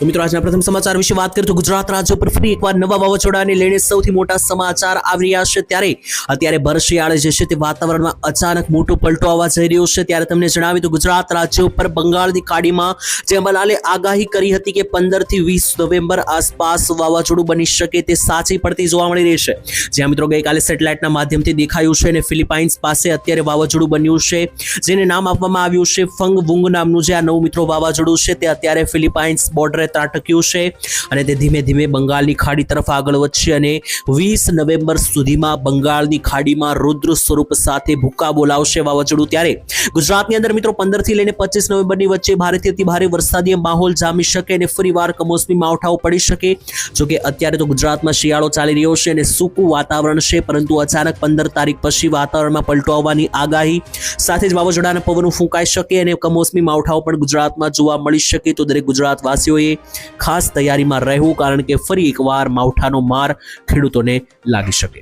તો મિત્રો, આજના પ્રથમ સમાચાર વિશે વાત કરીએ તો ગુજરાત રાજ્ય પર ફરી એકવાર નવા વાવાઝોડાને લઈને સૌથી મોટા સમાચાર આવી રહ્યા છે. ત્યારે અત્યારે ભરશિયાળે જે છે તે વાતાવરણમાં અચાનક મોટો પલટો આવવા જઈ રહ્યો છે. ત્યારે તમને જણાવી તો ગુજરાત રાજ્ય ઉપર બંગાળની ખાડીમાં જે અમલાલે આગાહી કરી હતી કે પંદરથી વીસ નવેમ્બર આસપાસ વાવાઝોડું બની શકે તે સાચી પડતી જોવા મળી રહી છે. જ્યાં મિત્રો, ગઈકાલે સેટેલાઇટના માધ્યમથી દેખાયું છે અને ફિલિપાઇન્સ પાસે અત્યારે વાવાઝોડું બન્યું છે, જેને નામ આપવામાં આવ્યું છે ફંગ વુંગ નામનું જે આ નવું મિત્રો વાવાઝોડું છે તે અત્યારે ફિલિપાઇન્સ બોર્ડરે ત્રાટક્યું છે અને તે ધીમે ધીમે બંગાળની ખાડી તરફ આગળ વધશે અને વીસ નવેમ્બર સુધીમાં બંગાળની ખાડીમાં રુદ્ર સ્વરૂપ સાથે ભૂકા બોલાવશે વાવાઝોડું. ત્યારે ગુજરાતની અંદર મિત્રો પંદરથી લઈને પચીસ નવેમ્બરની વચ્ચે ભારેથી અતિ ભારે વરસાદી માહોલ જામી શકે અને ફરીવાર કમોસમી માવઠાઓ પડી શકે. જોકે અત્યારે તો ગુજરાતમાં શિયાળો ચાલી રહ્યો છે અને સૂકું વાતાવરણ છે, પરંતુ અચાનક પંદર તારીખ પછી વાતાવરણમાં પલટો આવવાની આગાહી સાથે જ વાવાઝોડાના પવનો ફૂંકાઈ શકે અને કમોસમી માવઠાઓ પણ ગુજરાતમાં જોવા મળી શકે. તો દરેક ગુજરાતવાસીઓએ ખાસ તૈયારીમાં રહેવું કારણ કે ફરી એકવાર માવઠાનો માર ખેડૂતોને લાગી શકે.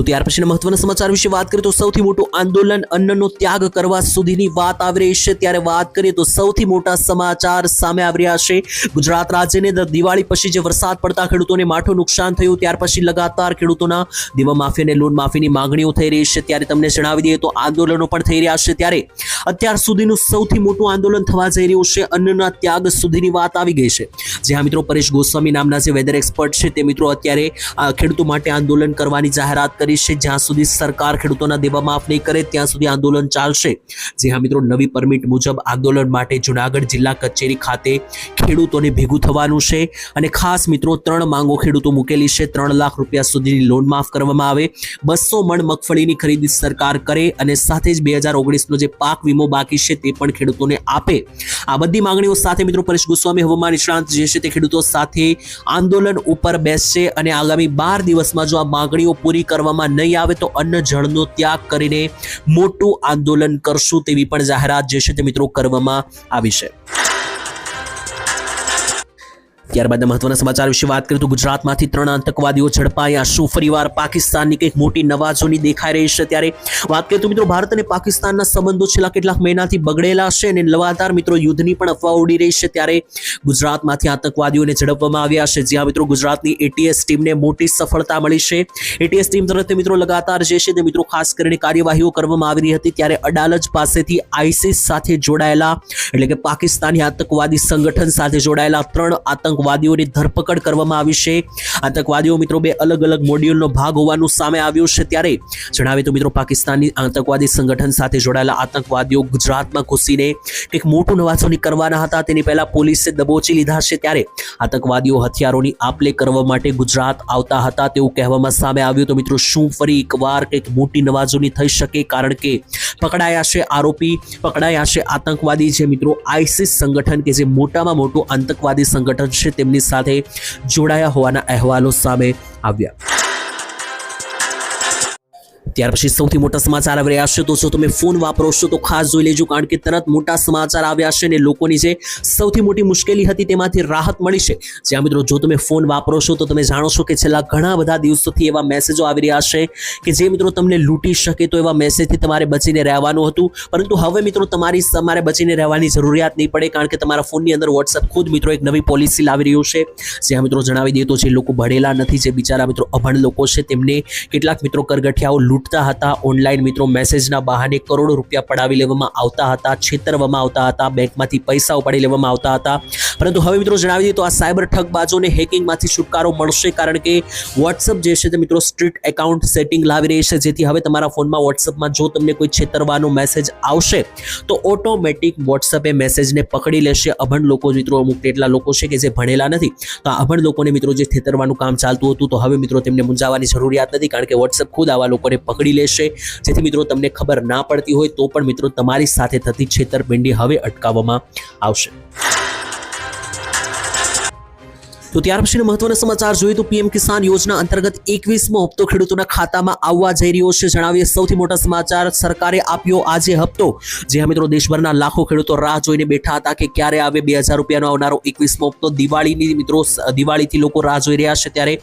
તો ત્યાર પછીના મહત્વના સમાચાર વિશે વાત કરીએ તો સૌથી મોટું આંદોલન અન્નનો ત્યાગ કરવા સુધીની વાત આવી રહી છે. ત્યારે વાત કરીએ તો સૌથી મોટા સમાચાર સામે આવી રહ્યા છે. ગુજરાત રાજ્યની દિવાળી પછી જે વરસાદ પડતા ખેડૂતોને માઠું નુકસાન થયું, ત્યાર પછી લગાતાર ખેડૂતોના દીવા માફી અને લોન માફીની માંગણીઓ થઈ રહી છે. ત્યારે તમને જણાવી દઈએ તો આંદોલનો પણ થઈ રહ્યા છે. ત્યારે અત્યાર સુધીનું સૌથી મોટું આંદોલન થવા જઈ રહ્યું છે. અન્નના ત્યાગ સુધીની વાત આવી ગઈ છે. જ્યાં મિત્રો પરેશ ગોસ્વામી નામના જે વેધર એક્સપર્ટ છે, તે મિત્રો અત્યારે ખેડૂતો માટે આંદોલન કરવાની જાહેરાત કરી છે. જ્યાં સુધી સરકાર ખેડૂતોના દેવા માફ નહીં કરે, ત્યાં સુધી આંદોલન ચાલશે. જે હા મિત્રો, નવી પરમિટ મુજબ આંદોલન માટે જુનાગઢ જિલ્લા કચેરી ખાતે ખેડૂતોને ભેગું થવાનું છે. અને ખાસ મિત્રો, ત્રણ માંગો ખેડૂતો મૂકેલી છે. ત્રણ લાખ રૂપિયા સુધીની લોન માફ કરવામાં આવે. બસો મણ મગફળીની ખરીદી સરકાર કરે અને સાથે જ બે હજાર ઓગણીસનો જે પાક વીમો બાકી છે તે પણ ખેડૂતોને આપે. આ બધી માંગણીઓ સાથે મિત્રો, પરેશ ગોસ્વામી હવામાન નિષ્ણાંત જે છે તે ખેડૂતો સાથે આંદોલન ઉપર બેસશે. અને આગામી બાર દિવસમાં જો આ માંગણીઓ પૂરી કરવામાં નહીં આવે તો અન્ન જળનો ત્યાગ કરીને મોટું આંદોલન કરશું તેવી પણ જાહેરાત જે છે તે મિત્રો કરવામાં આવી છે. ત્યારબાદ મહત્વના સમાચાર વિશે વાત કરીએ તો ગુજરાતમાંથી ત્રણ આતંકવાદીઓ ઝડપાયા. શું ફરીવાર પાકિસ્તાનની કંઈક મોટી નવાજોની દેખાઈ રહી છે? ત્યારે વાત કરીએ તો મિત્રો ભારત અને પાકિસ્તાનના સંબંધો છેલ્લા કેટલાક મહિનાથી બગડેલા છે અને લગાતાર મિત્રો યુદ્ધની પણ અફવા ઉડી રહી છે. ત્યારે ગુજરાતમાંથી આતંકવાદીઓને ઝડપવામાં આવ્યા છે. જ્યાં મિત્રો ગુજરાતની એટીએસ ટીમને મોટી સફળતા મળી છે. એટીએસ ટીમ તરફથી મિત્રો લગાતાર જે છે તે મિત્રો ખાસ કરીને કાર્યવાહીઓ કરવામાં આવી રહી હતી. ત્યારે અડાલજ પાસેથી આઈસીસ સાથે જોડાયેલા, એટલે કે પાકિસ્તાની આતંકવાદી સંગઠન સાથે જોડાયેલા ત્રણ આતંકવાદીઓની ધરપકડ કરવામાં આવી છે. આતંકવાદીઓ મિત્રો બે અલગ અલગ મોડ્યુલનો ભાગ હોવાનું સામે આવ્યું છે. ત્યારે જણાવે તો મિત્રો પાકિસ્તાની આતંકવાદી સંગઠન સાથે જોડાયેલા આતંકવાદીઓ ગુજરાતમાં ઘૂસીને કંઈક મોટું નવાજોની કરવાના હતા. તેની પહેલા પોલીસે દબોચી લીધા છે. ત્યારે આતંકવાદીઓ હથિયારોની આપલે કરવા માટે ગુજરાત આવતા હતા તેવું કહેવામાં સામે આવ્યું. તો મિત્રો શું ફરી એકવાર કંઈક મોટી નવાજોની થઈ શકે? કારણ કે પકડાયા છે આરોપી, પકડાયા છે આતંકવાદી જે મિત્રો આઈસીસ સંગઠન કે જે મોટામાં મોટું આતંકવાદી સંગઠન છે તેમની સાથે જોડાયા હોવાના અહેવાલો સામે આવ્યા. ત્યાર પછી સૌથી મોટા સમાચાર આવી રહ્યા છે. તો જો તમે ફોન વાપરો તો ખાસ જોઈ લેજો, કારણ કે તરત મોટા સમાચાર આવ્યા છે અને લોકોની જે સૌથી મોટી મુશ્કેલી હતી તેમાંથી રાહત મળી છે. જ્યાં મિત્રો, જો તમે ફોન વાપરો છો તો તમે જાણો છો કે છેલ્લા ઘણા બધા દિવસોથી એવા મેસેજો આવી રહ્યા છે કે જે મિત્રો તમને લૂંટી શકે તો એવા મેસેજથી તમારે બચીને રહેવાનું હતું. પરંતુ હવે મિત્રો, તમારી તમારે બચીને રહેવાની જરૂરિયાત નહીં પડે, કારણ કે તમારા ફોનની અંદર વોટ્સઅપ ખુદ મિત્રો એક નવી પોલિસી લાવી રહ્યું છે. જ્યાં મિત્રો જણાવી દઈએ તો જે લોકો ભણેલા નથી, જે બિચારા મિત્રો અભણ લોકો છે, તેમને કેટલાક મિત્રો કરગઠિયાઓ લૂંટતા હતા. ઓનલાઈન મિત્રો મેસેજના બહાને કરોડો રૂપિયા પડાવી લેવામાં આવતા હતા, છેતરવામાં આવતા હતા, બેંકમાંથી પૈસા ઉપાડી લેવામાં આવતા હતા. પરંતુ હવે મિત્રો જણાવી દઈએ તો આ સાયબર ઠગબાજોને હેકિંગમાંથી છુટકારો મળશે કારણ કે વોટ્સઅપ જે છે તે મિત્રો સ્ટ્રીટ એકાઉન્ટ સેટિંગ લાવી રહી છે. જેથી હવે તમારા ફોનમાં વોટ્સઅપમાં જો તમને કોઈ છેતરવાનો મેસેજ આવશે, તો ઓટોમેટિક વોટ્સઅપે મેસેજને પકડી લેશે. અભણ લોકો મિત્રો અમુક એટલા લોકો છે કે જે ભણેલા નથી. તો આ અભણ લોકોને મિત્રો જે છેતરવાનું કામ ચાલતું હતું, તો હવે મિત્રો તેમને મૂંઝાવાની જરૂરિયાત નથી કારણ કે વોટ્સઅપ ખુદ આવા લોકોને પકડી લેશે. જેથી મિત્રો તમને ખબર ના પડતી હોય તો પણ મિત્રો તમારી સાથે થતી છેતરપિંડી હવે અટકાવવામાં આવશે. તો ત્યાર પછીના મહત્વના સમાચાર જોઈએ તો પીએમ કિસાન યોજના અંતર્ગત એકવીસમો હપ્તો ખેડૂતોના ખાતામાં આવવા જઈ રહ્યો છે. જણાવીએ, સૌથી મોટા સમાચાર સરકારે આપ્યો આજે હપ્તો. જે મિત્રો દેશભરના લાખો ખેડૂતો રાહ જોઈને બેઠા હતા કે ક્યારે આવે બે હજાર રૂપિયાનો આવનારો એકવીસમો હપ્તો. દિવાળીની મિત્રો દિવાળીથી લોકો રાહ જોઈ રહ્યા છે ત્યારે.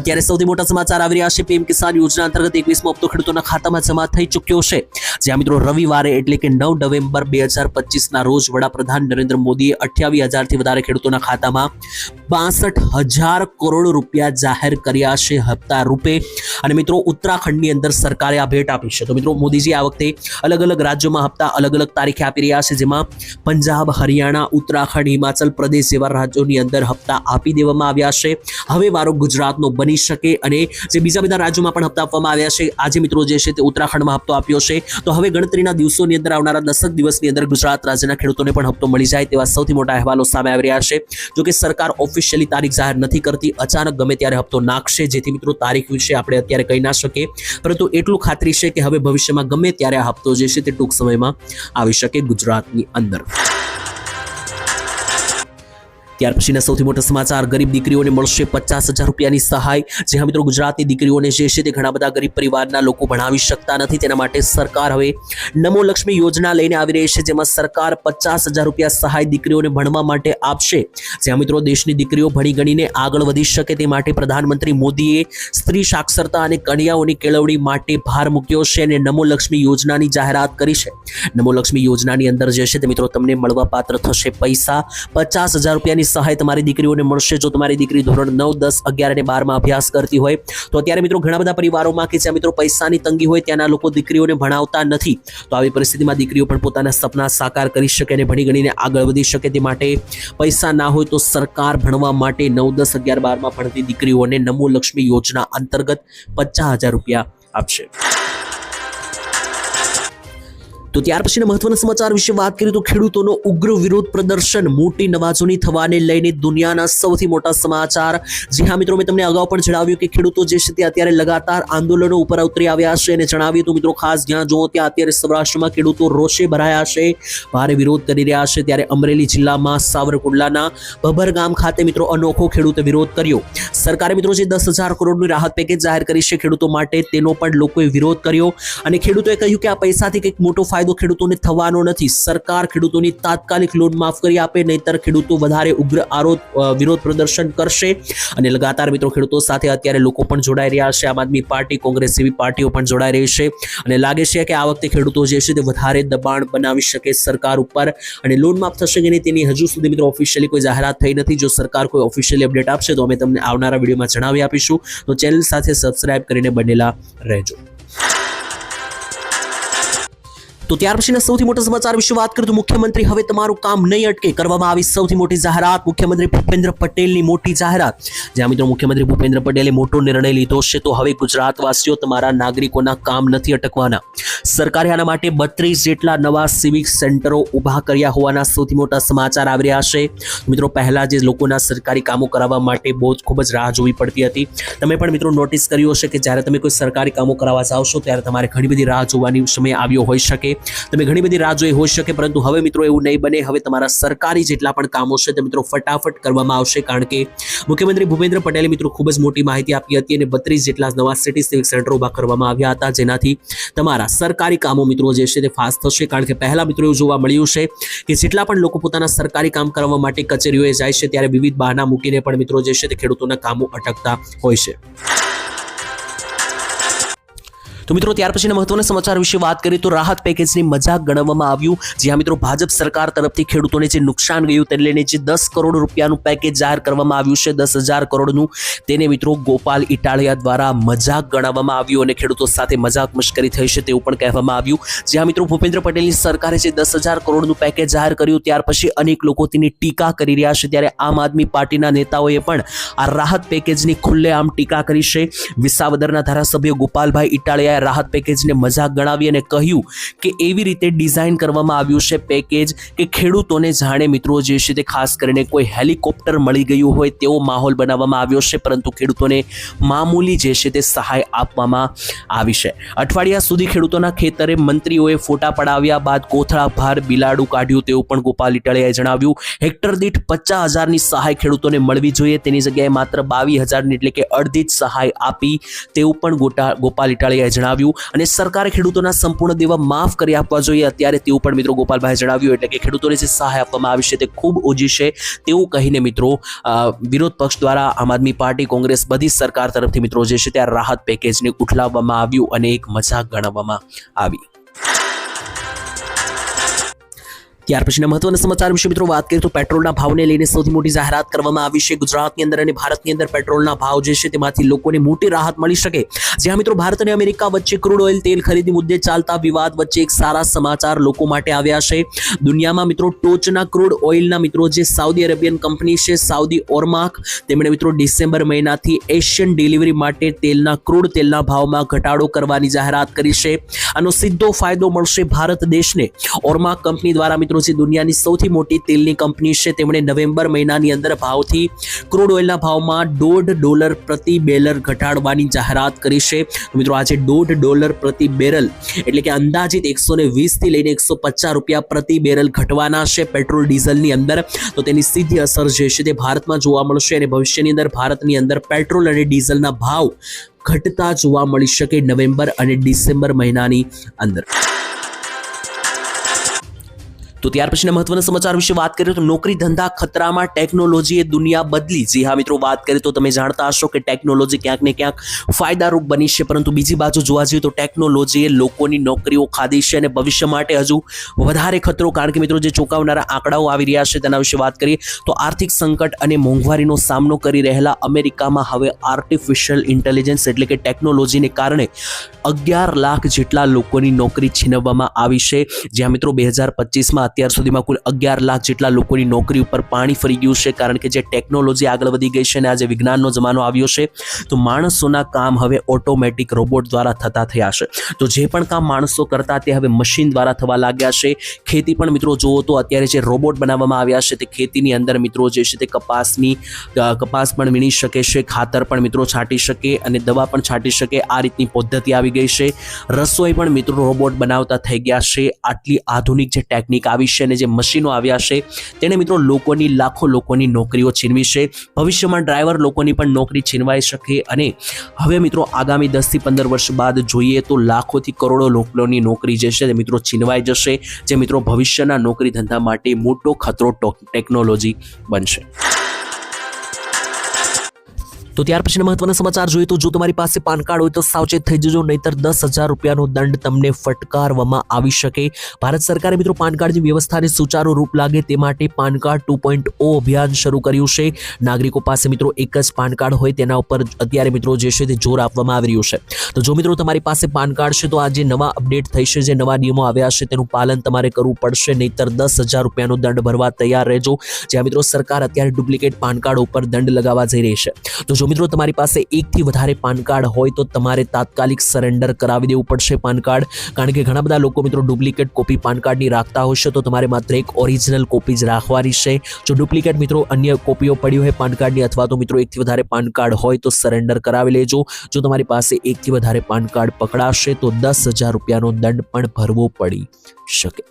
અત્યારે સૌથી મોટા સમાચાર આવી રહ્યા છે, પીએમ કિસાન યોજના અંતર્ગત એકવીસમો હપ્તો ખેડૂતોના ખાતામાં જમા થઈ ચૂક્યો છે. જ્યાં મિત્રો રવિવારે એટલે કે નવ નવેમ્બર બે હજાર પચીસના રોજ વડાપ્રધાન નરેન્દ્ર મોદીએ અઠ્યાવીસ હજારથી વધારે ખેડૂતોના ખાતામાં બાસઠ હજાર કરોડ રૂપિયા જાહેર કર્યા છે હપ્તા રૂપે. અને મિત્રો, ઉત્તરાખંડની અંદર સરકારે આ ભેટ આપી છે. તો મિત્રો, મોદીજી આ વખતે અલગ અલગ રાજ્યોમાં હપ્તા અલગ અલગ તારીખે આપી રહ્યા છે, જેમાં પંજાબ, હરિયાણા, ઉત્તરાખંડ, હિમાચલ પ્રદેશ જેવા રાજ્યોની અંદર હપ્તા આપી દેવામાં આવ્યા છે. હવે વારો ગુજરાતનો બની શકે અને જે બીજા બધા રાજ્યોમાં પણ હપ્તા આપવામાં આવ્યા છે, આજે મિત્રો જે છે તે ઉત્તરાખંડમાં હપ્તો આપ્યો છે. તો હવે ગણતરીના દિવસોની અંદર આવનારા દસક દિવસની અંદર ગુજરાત રાજ્યના ખેડૂતોને પણ હપ્તો મળી જાય તેવા સૌથી મોટા અહેવાલો સામે આવી રહ્યા છે. જો કે સરકાર ઓફિશિયલી તારીખ જાહેર નથી કરતી. અચાનક ગમે ત્યારે હપ્તો નાખશે. જેથી મિત્રો, તારીખ વિશે આપણે અત્યારે કહી ના શકીએ. પરંતુ એટલું ખાતરી છે કે હવે ભવિષ્યમાં ગમે ત્યારે આ હપ્તો જે છે તે ટૂંક સમયમાં આવી શકે ગુજરાતની અંદર. ત્યાર પછીના સૌથી મોટા સમાચાર, ગરીબ દીકરીઓને મળશે પચાસ હજાર રૂપિયાની સહાય. જે મિત્રો, ગુજરાતની દીકરીઓને જે છે તે ઘણા બધા ગરીબ પરિવારના લોકો ભણાવી શકતા નથી. તેના માટે સરકાર હવે નમો લક્ષ્મી યોજના લઈને આવી રહી છે, જેમાં સરકાર પચાસ હજાર રૂપિયા સહાય દીકરીઓને ભણવા માટે આપશે. જ્યાં મિત્રો, દેશની દીકરીઓ ભણી ગણીને આગળ વધી શકે તે માટે પ્રધાનમંત્રી મોદીએ સ્ત્રી સાક્ષરતા અને કન્યાઓની કેળવણી માટે ભાર મૂક્યો છે અને નમો લક્ષ્મી યોજનાની જાહેરાત કરી છે. નમો લક્ષ્મી યોજનાની અંદર જે છે તે મિત્રો, તમને મળવા પાત્ર થશે પૈસા. પચાસ હજાર રૂપિયાની સહાય તમારી દીકરીઓને મળશે. જો તમારી દીકરી ધોરણ નવ, દસ, અગિયાર અને બારમાં અભ્યાસ કરતી હોય, તો અત્યારે મિત્રો ઘણા બધા પરિવારોમાં કે જ્યાં મિત્રો પૈસાની તંગી હોય, ત્યાંના લોકો દીકરીઓને ભણાવતા નથી. તો આવી પરિસ્થિતિમાં દીકરીઓ પણ પોતાના સપના સાકાર કરી શકે અને ભણી ગણીને આગળ વધી શકે. તે માટે પૈસા ના હોય તો સરકાર ભણવા માટે નવ, દસ, અગિયાર, બારમાં ભણતી દીકરીઓને નમો લક્ષ્મી યોજના અંતર્ગત પચાસ હજાર રૂપિયા આપશે. તો ત્યાર પછીના મહત્વના સમાચાર વિશે વાત કરીએ તો ખેડૂતોનો ઉગ્ર વિરોધ પ્રદર્શન મોટી નવાજોની થવાને લઈને દુનિયાના સૌથી મોટા સમાચાર. જી હા મિત્રો, મેં તમને અગાઉ પણ જણાવ્યું કે ખેડૂતો જે છે તે અત્યારે લગાતાર આંદોલનો ઉપર ઉતરી આવ્યા છે અને જણાવ્યું તો મિત્રો ખાસ જ્યાં જુઓ ત્યાં અત્યારે સૌરાષ્ટ્રમાં ખેડૂતો રોષે ભરાયા છે. ભારે વિરોધ કરી રહ્યા છે ત્યારે અમરેલી જિલ્લામાં સાવરકુંડલાના ભભર ગામ ખાતે મિત્રો અનોખો ખેડૂતે વિરોધ કર્યો. સરકારે મિત્રો જે દસ હજાર કરોડનું રાહત પેકેજ જાહેર કરી છે ખેડૂતો માટે તેનો પણ લોકોએ વિરોધ કર્યો. અને ખેડૂતોએ કહ્યું કે આ પૈસાથી કંઈક મોટો ફાયદો ખેડૂતોને થવાનો નથી. સરકાર ખેડૂતોની તાત્કાલિક લોન માફ કરી આપે, નહીતર ખેડૂતો વધારે ઉગ્ર આરોપ વિરોધ પ્રદર્શન કરશે. અને લગાતાર મિત્રો ખેડૂતો સાથે અત્યારે લોકો પણ જોડાઈ રહ્યા છે. આમ આદમી પાર્ટી, કોંગ્રેસ જેવી પાર્ટીઓ પણ જોડાઈ રહી છે. અને લાગે છે કે આ વખતે ખેડૂતો જે છે તે વધારે દબાણ બનાવી શકે સરકાર ઉપર. અને લોન માફ થશે કે નહીં તેની હજુ સુધી મિત્રો ઓફિશિયલી કોઈ જાહેરાત થઈ નથી. જો સરકાર કોઈ ઓફિશિયલી અપડેટ આપશે તો અમે તમને આવનારા વિડીયોમાં જણાવી આપીશું. તો ચેનલ સાથે સબસ્ક્રાઇબ કરીને બનેલા રહેજો. તો ત્યાર પછીના સૌથી મોટા સમાચાર વિશે વાત કરીએ તો મુખ્યમંત્રી હવે તમારું કામ નહીં અટકે. કરવામાં આવી સૌથી મોટી જાહેરાત મુખ્યમંત્રી ભૂપેન્દ્ર પટેલની મોટી જાહેરાત. જ્યાં મિત્રો મુખ્યમંત્રી ભૂપેન્દ્ર પટેલે મોટો નિર્ણય લીધો છે તો હવે ગુજરાતવાસીઓ તમારા નાગરિકોના કામ નથી અટકવાના. સરકારે આના માટે બત્રીસ જેટલા નવા સિવિક સેન્ટરો ઊભા કર્યા હોવાના સૌથી મોટા સમાચાર આવી રહ્યા છે. મિત્રો પહેલાં જે લોકોના સરકારી કામો કરાવવા માટે બહુ જ ખૂબ જ રાહ જોવી પડતી હતી. તમે પણ મિત્રો નોટિસ કર્યું હશે કે જ્યારે તમે કોઈ સરકારી કામો કરાવવા જાઓ છો ત્યારે તમારે ઘણી બધી રાહ જોવાની સમય આવ્યો હોઈ શકે. તમે ઘણી બધી રાહ જોઈ હોઈ શકે, પરંતુ હવે મિત્રો એવું નહીં બને. હવે તમારા સરકારી જેટલા પણ કામો છે તે મિત્રો ફટાફટ કરવામાં આવશે, કારણ કે મુખ્યમંત્રી ભૂપેન્દ્ર પટેલે મિત્રો ખૂબ જ મોટી માહિતી આપી હતી અને બત્રીસ જેટલા નવા સિટી સિવિક સેન્ટર ઊભા કરવામાં આવ્યા હતા, જેનાથી તમારા સરકારી કામો મિત્રો જે છે તે ફાસ્ટ થશે. કારણ કે પહેલા મિત્રો એવું જોવા મળ્યું છે કે જેટલા પણ લોકો પોતાના સરકારી કામ કરવા માટે કચેરીઓએ જાય છે, ત્યારે વિવિધ બહાના મૂકીને પણ મિત્રો જે છે તે ખેડૂતોના કામો અટકતા હોય છે. તો મિત્રો, ત્યાર પછીના મહત્વના સમાચાર વિશે વાત કરીએ તો રાહત પેકેજની મજાક ગણવામાં આવ્યું, જ્યાં મિત્રો ભાજપ સરકાર તરફથી ખેડૂતોને જે નુકસાન ગયું તેને લઈને જે દસ કરોડ રૂપિયાનું પેકેજ જાહેર કરવામાં આવ્યું છે, દસ હજાર કરોડનું. તેને મિત્રો ગોપાલ ઇટાલિયા દ્વારા મજાક ગણાવવામાં આવ્યું અને ખેડૂતો સાથે મજાક મશ્કરી થઈ છે તેવું પણ કહેવામાં આવ્યું. જ્યાં મિત્રો ભૂપેન્દ્ર પટેલની સરકારે જે દસ હજાર કરોડનું પેકેજ જાહેર કર્યું, ત્યાર પછી અનેક લોકો તેની ટીકા કરી રહ્યા છે. ત્યારે આમ આદમી પાર્ટીના નેતાઓએ પણ આ રાહત પેકેજની ખુલ્લેઆમ ટીકા કરી છે. વિસાવદરના ધારાસભ્ય ગોપાલભાઈ ઇટાલિયાએ આ રાહત પેકેજને મજાક ગણાવી અને કહ્યું કે એવી રીતે ડિઝાઇન કરવામાં આવ્યું છે પેકેજ કે ખેડૂતોને જાણે મિત્રો જે છે તે ખાસ કરીને કોઈ હેલિકોપ્ટર મળી ગયું હોય તેવો માહોલ બનાવવામાં આવ્યો છે, પરંતુ ખેડૂતોને મામૂલી જે છે તે સહાય આપવામાં આવી છે. અઠવાડિયા સુધી ખેડૂતોના ખેતરે મંત્રીઓએ ફોટા પડાવ્યા બાદ કોથળા ભાર બિલાડું કાઢ્યું તેવું પણ ગોપાલ ઇટાળિયાએ જણાવ્યું. હેક્ટર દીઠ પચાસ હજારની સહાય ખેડૂતોને મળવી જોઈએ, તેની જગ્યાએ માત્ર બાવીસ હજારની એટલે કે અડધી જ સહાય આપી તેવું પણ ગોપાલ ઇટાળિયાએ જણાવ્યું. અને સરકારે ખેડૂતોના સંપૂર્ણ દેવા માફ કરી આપવા જોઈએ. અત્યારે તેવું પણ મિત્રો ગોપાલભાઈ જણાવ્યું, એટલે કે ખેડૂતોને જે સહાય આપવામાં આવી છે તે ખૂબ ઓછી છે તેવું કહીને મિત્રો વિરોધ પક્ષ દ્વારા આમ આદમી પાર્ટી, કોંગ્રેસ બધી સરકાર તરફથી મિત્રો જે છે ત્યાં રાહત પેકેજને ઉઠલાવવામાં આવ્યું અને એક મજાક ગણાવવામાં આવી. ત્યાર પછીના મહત્વના સમાચાર વિશે મિત્રો વાત કરીએ તો પેટ્રોલના ભાવને લઈને સૌથી મોટી જાહેરાત કરવામાં આવી છે ગુજરાતની અંદર અને ભારતની અંદર પેટ્રોલના ભાવ જે છે તેમાંથી લોકોને મોટી રાહત મળી શકે. જ્યાં મિત્રો ભારત અને અમેરિકા વચ્ચે ક્રૂડ ઓઇલ, તેલ ખરીદી મુદ્દે ચાલતા વિવાદ વચ્ચે એક સારા સમાચાર લોકો માટે આવ્યા છે. દુનિયામાં મિત્રો ટોચના ક્રૂડ ઓઇલના મિત્રો જે સાઉદી અરેબિયન કંપની છે, સાઉદી ઓરમાક, તેમણે મિત્રો ડિસેમ્બર મહિનાથી એશિયન ડિલિવરી માટે તેલના ક્રૂડ તેલના ભાવમાં ઘટાડો કરવાની જાહેરાત કરી છે. આનો સીધો ફાયદો મળશે ભારત દેશને. ઓરમાક કંપની દ્વારા મિત્રો જે દુનિયાની સૌથી મોટી તેલની કંપની છે. તેમણે નવેમ્બર મહિનાની અંદર ભાવથી ક્રૂડ ઓઇલના ભાવમાં દોઢ ડોલર પ્રતિ બેરલ ઘટાડવાની જાહેરાત કરી છે. મિત્રો, આજે દોઢ ડોલર પ્રતિ બેરલ એટલે કે અંદાજિત એકસો ને વીસથી લઈને એકસો પચાસ રૂપિયા પ્રતિ બેરલ ઘટવાના છે પેટ્રોલ ડીઝલની અંદર. તો તેની સીધી અસર જે છે તે ભારતમાં જોવા મળશે અને ભવિષ્યની અંદર ભારતની અંદર પેટ્રોલ અને ડીઝલના ભાવ ઘટતા જોવા મળી શકે નવેમ્બર અને ડિસેમ્બર મહિનાની અંદર. તો ત્યાર પછીના મહત્વના સમાચાર વિશે વાત કરીએ તો નોકરી ધંધા ખતરામાં ટેકનોલોજીએ દુનિયા બદલી. જી હા મિત્રો, વાત કરીએ તો તમે જાણતા હશો કે ટેકનોલોજી ક્યાંક ને ક્યાંક ફાયદારૂપ બની છે. પરંતુ બીજી બાજુ જોવા જઈએ તો ટેકનોલોજીએ લોકોની નોકરીઓ ખાધી છે અને ભવિષ્ય માટે હજુ વધારે ખતરો. કારણ કે મિત્રો, જે ચોંકાવનારા આંકડાઓ આવી રહ્યા છે તેના વિશે વાત કરીએ તો આર્થિક સંકટ અને મોંઘવારીનો સામનો કરી રહેલા અમેરિકામાં હવે આર્ટિફિશિયલ ઇન્ટેલિજન્સ એટલે કે ટેકનોલોજીને કારણે અગિયાર લાખ જેટલા લોકોની નોકરી છીનવવામાં આવી છે. જ્યાં મિત્રો, બે હજાર પચીસમાં અત્યાર સુધીમાં કુલ અગિયાર લાખ જેટલા લોકોની નોકરી ઉપર પાણી ફરી ગયું છે. કારણ કે જે ટેકનોલોજી આગળ વધી ગઈ છે અને આજે વિજ્ઞાનનો જમાનો આવ્યો છે, તો માણસોના કામ હવે ઓટોમેટિક રોબોટ દ્વારા થતા થયા છે. તો જે પણ કામ માણસો કરતા તે હવે મશીન દ્વારા થવા લાગ્યા છે. ખેતી પણ મિત્રો જુઓ તો અત્યારે જે રોબોટ બનાવવામાં આવ્યા છે તે ખેતીની અંદર મિત્રો જે છે તે કપાસની કપાસ પણ વીણી શકે છે, ખાતર પણ મિત્રો છાંટી શકે અને દવા પણ છાંટી શકે. આ રીતની પદ્ધતિ આવી ગઈ છે. રસોઈ પણ મિત્રો રોબોટ બનાવતા થઈ ગયા છે. આટલી આધુનિક જે ટેકનિક આવી છે અને જે મશીનો આવ્યા છે તેણે મિત્રો લોકોની લાખો લોકોની નોકરીઓ છીનવી છે. ભવિષ્યમાં ડ્રાઈવર લોકોની પણ નોકરી છીનવાઈ શકે અને હવે મિત્રો આગામી દસથી પંદર વર્ષ બાદ જોઈએ તો લાખોથી કરોડો લોકોની નોકરી જે છે તે મિત્રો છીનવાઈ જશે, જે મિત્રો ભવિષ્યના નોકરી ધંધા માટે મોટો ખતરો ટેકનોલોજી બનશે. તો ત્યાર પછીના મહત્વના સમાચાર જોઈએ તો જો તમારી પાસે પાન કાર્ડ હોય તો સાવચેત થઈ જજો, નહીતર દસ હજાર રૂપિયાનો દંડ તમને ફટકારવામાં આવી શકે. ભારત સરકારે મિત્રો પાન કાર્ડની વ્યવસ્થાને સુચારુ રૂપ લાગે તે માટે PAN card two point O અભિયાન શરૂ કર્યું છે. નાગરિકો પાસે મિત્રો એક જ પાન કાર્ડ હોય તેના ઉપર અત્યારે મિત્રો જે છે તે જોર આપવામાં આવી રહ્યું છે. તો જો મિત્રો તમારી પાસે પાન કાર્ડ છે તો આ જે નવા અપડેટ થઈ છે, જે નવા નિયમો આવ્યા છે તેનું પાલન તમારે કરવું પડશે, નહીતર દસ હજાર રૂપિયાનો દંડ ભરવા તૈયાર રહેજો. જ્યાં મિત્રો સરકાર અત્યારે ડુપ્લિકેટ પાન કાર્ડ ઉપર દંડ લગાવવા જઈ રહી છે. તો જો મિત્રો તમારી પાસે એકથી વધારે પાન કાર્ડ હોય તો તમારે તાત્કાલિક સરેન્ડર કરાવી દેવું પડશે પાન કાર્ડ. કારણ કે ઘણા બધા લોકો મિત્રો ડુપ્લિકેટ કોપી પાન કાર્ડની રાખતા હશે તો તમારે માત્ર એક ઓરિજિનલ કોપી જ રાખવાની છે. જો ડુપ્લિકેટ મિત્રો અન્ય કોપીઓ પડી હોય પાન કાર્ડની અથવા તો મિત્રો એકથી વધારે પાન કાર્ડ હોય તો સરેન્ડર કરાવી લેજો. જો તમારી પાસે એકથી વધારે પાન કાર્ડ પકડાશે તો દસ હજાર રૂપિયાનો દંડ પણ ભરવો પડી શકે.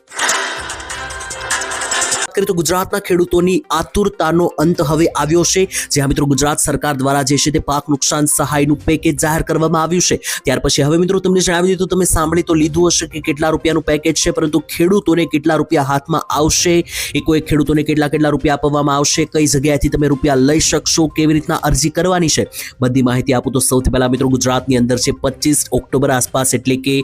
કરીએ તો ગુજરાતના ખેડૂતોની આતુરતાનો અંત હવે આવ્યો છે. જ્યાં મિત્રો ગુજરાત સરકાર દ્વારા જે છે તે પાક નુકસાન સહાયનું પેકેજ જાહેર કરવામાં આવ્યું છે. ત્યાર પછી હવે મિત્રો તમને જણાવી દીધું તમે સાંભળી તો લીધું હશે કે કેટલા રૂપિયાનું પેકેજ છે, પરંતુ ખેડૂતોને કેટલા રૂપિયા હાથમાં આવશે? એ કોઈ ખેડૂતોને કેટલા કેટલા રૂપિયા આપવામાં આવશે? કઈ જગ્યાએથી તમે રૂપિયા લઈ શકશો? કેવી રીતના અરજી કરવાની છે? બધી માહિતી આપું તો સૌથી પહેલા મિત્રો ગુજરાતની અંદર છે પચીસ ઓક્ટોબર આસપાસ એટલે કે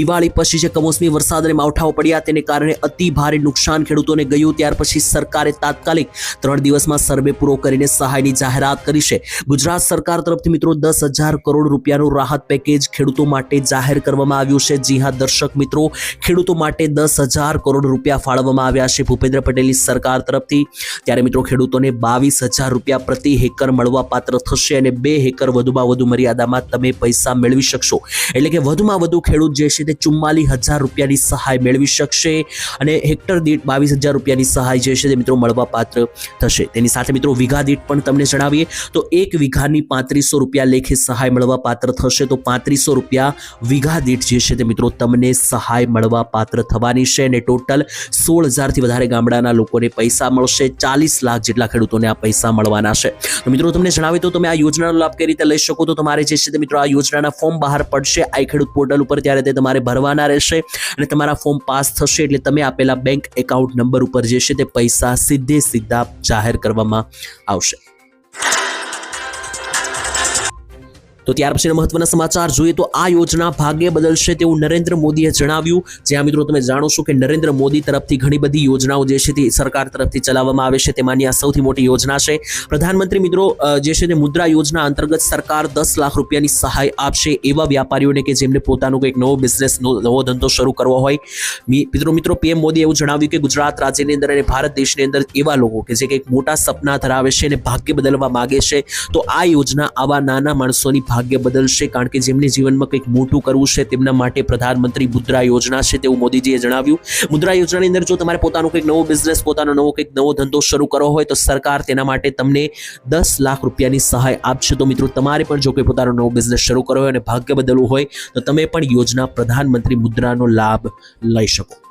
દિવાળી પછી જે કમોસમી વરસાદ અને માવઠાઓ પડ્યા તેને કારણે અતિ ભારે નુકસાન ખેડૂતોને ગયું. ત્યાર પછી સરકારે તાત્કાલિક ત્રણ દિવસમાં સર્વે પૂરો કરીને સહાયની જાહેરાત કરી છે. ગુજરાત સરકાર તરફથી મિત્રો દસ કરોડ રૂપિયાનું રાહત પેકેજ ખેડૂતો માટે જાહેર કરવામાં આવ્યું છે. જી હા, દર્શક મિત્રો, ખેડૂતો માટે દસ હજાર કરોડ રૂપિયા ફાળવવામાં આવ્યા છે. ભૂપેન્દ્ર પટેલની સરકાર તરફથી. ત્યારે મિત્રો, ખેડૂતોને બાવીસ હજાર રૂપિયા પ્રતિ હેકર મળવા પાત્ર થશે અને બે હેકર વધુમાં વધુ મર્યાદામાં તમે પૈસા મેળવી શકશો. એટલે કે વધુમાં વધુ ખેડૂત જે છે તે ચુમ્માલીસ હજાર રૂપિયાની સહાય મેળવી શકશે અને હેક્ટર દીઠ બાવીસ હજાર રૂપિયાની સહાય જે છે તે મિત્રો મળવા પાત્ર થશે. તેની સાથે મિત્રો વીઘા દીઠ પણ તમને જણાવીએ, તો એક વીઘાની પાંત્રીસો રૂપિયા લેખે સહાય મળવા પાત્ર થશે. તો પાંત્રીસો રૂપિયા વીઘા દીઠ જે છે તે મિત્રો તમને સહાય મળવા પાત્ર થવાની છે અને ટોટલ સોળ હજારથી વધારે ગામડાના લોકોને પૈસા મળશે. ચાલીસ લાખ જેટલા ખેડૂતોને આ પૈસા મળવાના છે. તો મિત્રો તમને જણાવી તો તમે આ યોજનાનો લાભ કઈ રીતે લઈ શકો? તો તમારે જે છે તે મિત્રો આ યોજનાના ફોર્મ બહાર પડશે. આઈ ખેડૂત પોર્ટલ ઉપર ત્યારે તે તમારે ભરવાના રહેશે અને તમારા ફોર્મ પાસ થશે. એટલે તમે આપેલા બેંક એકાઉન્ટ નંબર ઉપર જે છે તે પૈસા સીધે સીધા જાહેર કરવામાં આવશે. તો ત્યાર પછીના મહત્વના સમાચાર જોઈએ તો આ યોજના ભાગ્ય બદલશે તેવું નરેન્દ્ર મોદીએ જણાવ્યું. જ્યાં મિત્રો તમે જાણો છો કે નરેન્દ્ર મોદી તરફથી ઘણી બધી યોજનાઓ જે છે તે સરકાર તરફથી ચલાવવામાં આવે છે, તેમાંની આ સૌથી મોટી યોજના છે. પ્રધાનમંત્રી મિત્રો જે છે તે મુદ્રા યોજના અંતર્ગત સરકાર દસ લાખ રૂપિયાની સહાય આપશે એવા વ્યાપારીઓને કે જેમને પોતાનો કંઈક નવો બિઝનેસ નવો ધંધો શરૂ કરવો હોય. મિત્રો મિત્રો, પીએમ મોદીએ એવું જણાવ્યું કે ગુજરાત રાજ્યની અંદર અને ભારત દેશની અંદર એવા લોકો કે જે કંઈક મોટા સપના ધરાવે છે અને ભાગ્ય બદલવા માગે છે. તો આ યોજના આવા નાના માણસોની ભાગ્ય બદલશે કારણ કે જેમને જીવનમાં કંઈક મોટું કરવું છે તેમના માટે પ્રધાનમંત્રી મુદ્રા યોજના છે તેવું મોદીજીએ જણાવ્યું. મુદ્રા યોજનાની અંદર જો તમારે પોતાનું કંઈક નવો બિઝનેસ પોતાનો નવો કંઈક નવો ધંધો શરૂ કરવો હોય તો સરકાર તેના માટે તમને દસ લાખ રૂપિયાની સહાય આપશે. તો મિત્રો, તમારે પણ જો કોઈ પોતાનો નવો બિઝનેસ શરૂ કરવો હોય અને ભાગ્ય બદલવું હોય તો તમે પણ યોજના પ્રધાનમંત્રી મુદ્રાનો લાભ લઈ શકો.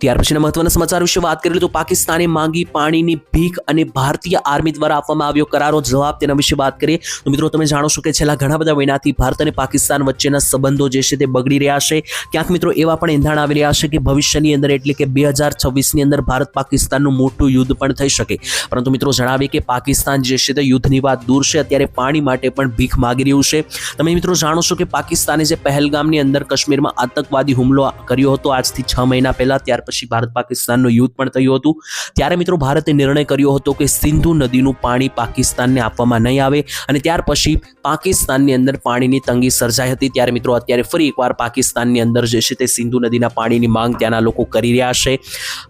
ત્યાર પછીના મહત્વના સમાચાર વિશે વાત કરીએ તો પાકિસ્તાને માંગી પાણીની ભીખ અને ભારતીય આર્મી દ્વારા આપવામાં આવ્યો કરારો જવાબ તેના વિશે વાત કરીએ તો મિત્રો તમે જાણો છો કે છેલ્લા ઘણા બધા મહિનાથી ભારત અને પાકિસ્તાન વચ્ચેના સંબંધો જે છે તે બગડી રહ્યા છે. ક્યાંક મિત્રો એવા પણ એંધાણ આવી રહ્યા છે કે ભવિષ્યની અંદર એટલે કે બે હજાર છવ્વીસની અંદર ભારત પાકિસ્તાનનું મોટું યુદ્ધ પણ થઈ શકે. પરંતુ મિત્રો જણાવીએ કે પાકિસ્તાન જે છે તે યુદ્ધની વાત દૂર છે, અત્યારે પાણી માટે પણ ભીખ માગી રહ્યું છે. તમે મિત્રો જાણો છો કે પાકિસ્તાને જે પહેલગામની અંદર કાશ્મીરમાં આતંકવાદી હુમલો કર્યો હતો આજથી છ મહિના પહેલા, ત્યાર પછી ભારત પાકિસ્તાનનું યુદ્ધ પણ થયું હતું. ત્યારે મિત્રો ભારતે નિર્ણય કર્યો હતો કે સિંધુ નદીનું પાણી પાકિસ્તાનને આપવામાં નહીં આવે અને ત્યાર પછી પાકિસ્તાનની અંદર પાણીની તંગી સર્જાઈ હતી. ત્યારે મિત્રો અત્યારે ફરી એકવાર પાકિસ્તાનની અંદર જે છે તે સિંધુ નદીના પાણીની માંગ ત્યાંના લોકો કરી રહ્યા છે.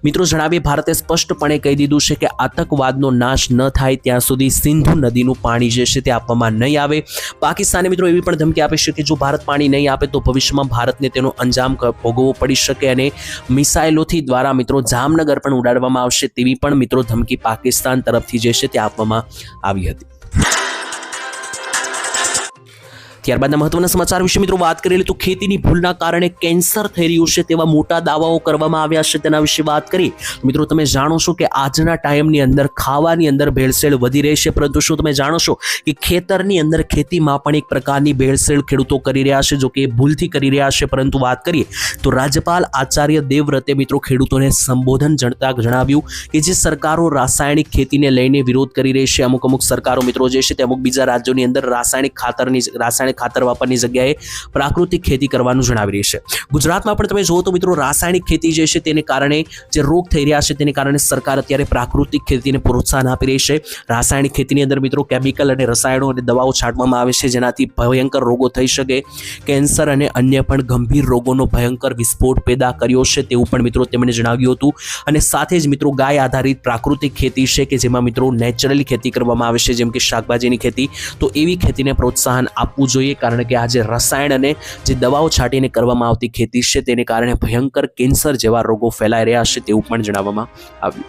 મિત્રો જણાવીએ, ભારતે સ્પષ્ટપણે કહી દીધું છે કે આતંકવાદનો નાશ ન થાય ત્યાં સુધી સિંધુ નદીનું પાણી જે છે તે આપવામાં નહીં આવે. પાકિસ્તાને મિત્રો એવી પણ ધમકી આપી છે કે જો ભારત પાણી નહીં આપે તો ભવિષ્યમાં ભારતને તેનો અંજામ ભોગવવો પડી શકે અને મિસાઇલોથી દ્વારા મિત્રો જામનગર પણ ઉડાડવામાં આવશે તેવી પણ મિત્રો ધમકી પાકિસ્તાન તરફથી જે છે તે આપવામાં આવી હતી. ત્યારબાદના મહત્વના સમાચાર વિશે મિત્રો વાત કરીએ તો ખેતીની ભૂલના કારણે કેન્સર થઈ રહ્યું છે તેવા મોટા દાવાઓ કરવામાં આવ્યા છે. તેના વિશે વાત કરી મિત્રો તમે જાણો છો કે આજના ટાઈમની અંદર ખાવાની અંદર ભેળસેળ વધી રહી છે, પરંતુ શું તમે જાણો છો કે ખેતરની અંદર ખેતીમાં પણ એક પ્રકારની ભેળસેળ ખેડૂતો કરી રહ્યા છે, જો કે ભૂલથી કરી રહ્યા છે. પરંતુ વાત કરીએ તો રાજ્યપાલ આચાર્ય દેવવ્રતે મિત્રો ખેડૂતોને સંબોધન જણતા જણાવ્યું કે જે સરકારો રાસાયણિક ખેતીને લઈને વિરોધ કરી રહી છે, અમુક અમુક સરકારો મિત્રો જે છે તે અમુક બીજા રાજ્યોની અંદર રાસાયણિક ખાતરની રાસાયણિક ખાતર વાપરની જગ્યાએ પ્રાકૃતિક ખેતી કરવાનું જણાવી રહી છે. ગુજરાતમાં પણ તમે જુઓ તો મિત્રો રાસાયણિક ખેતી જે છે તેને કારણે જે રોગ થઈ રહ્યા છે તેને કારણે સરકાર અત્યારે પ્રાકૃતિક ખેતીને પ્રોત્સાહન આપી રહી છે. રાસાયણિક ખેતીની અંદર મિત્રો કેમિકલ અને રસાયણો અને દવાઓ છાંટવામાં આવે છે જેનાથી ભયંકર રોગો થઈ શકે. કેન્સર અને અન્ય પણ ગંભીર રોગોનો ભયંકર વિસ્ફોટ પેદા કર્યો છે તેવું પણ મિત્રો તેમણે જણાવ્યું હતું. અને સાથે જ મિત્રો ગાય આધારિત પ્રાકૃતિક ખેતી છે કે જેમાં મિત્રો નેચરલી ખેતી કરવામાં આવે છે જેમ કે શાકભાજીની ખેતી. તો એવી ખેતીને પ્રોત્સાહન આપવું જોઈએ. કારણ કે આજે રસાયણ અને જે દવાઓ છાંટીને કરવામાં આવતી ખેતી છે, તેને કારણે ભયંકર કેન્સર જેવા રોગો ફેલાઈ રહ્યા છે તેવું પણ જણાવવામાં આવ્યું.